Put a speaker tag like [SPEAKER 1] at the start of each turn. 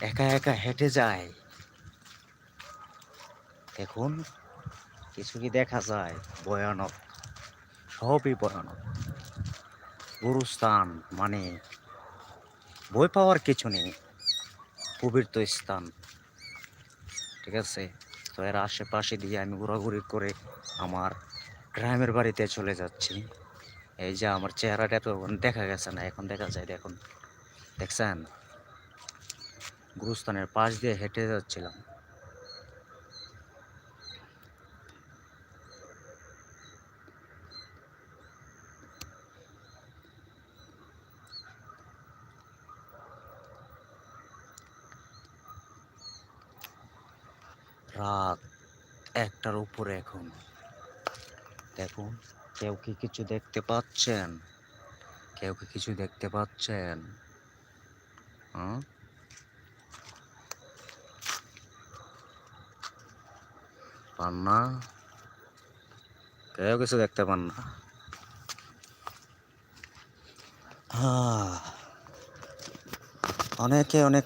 [SPEAKER 1] একা একা হেঁটে যায়। দেখুন, কিছু কি দেখা যায়? ভয়ানক, সবই ভয়ানক। গুরুস্থান মানে বই পাওয়ার কিছু নেই, পবিত্র স্থান। ঠিক আছে? তো এর আশেপাশে দিয়ে আমি ঘোরাঘুরি করে আমার গ্রামের বাড়িতে চলে যাচ্ছি। এই যে আমার চেহারাটা তো দেখা গেছে না, এখন দেখা যায়, দেখুন। দেখছেন? গুরুস্থানের পাশ দিয়ে হেঁটে যাচ্ছিলাম। রাত একটার উপরে এখন। দেখুন, কেউ কি কিছু দেখতে পাচ্ছেন? কেউ কি কিছু দেখতে পাচ্ছেন? হ্যাঁ? পান না। কেউ কিছু দেখতে পান না। অনেকে অনেক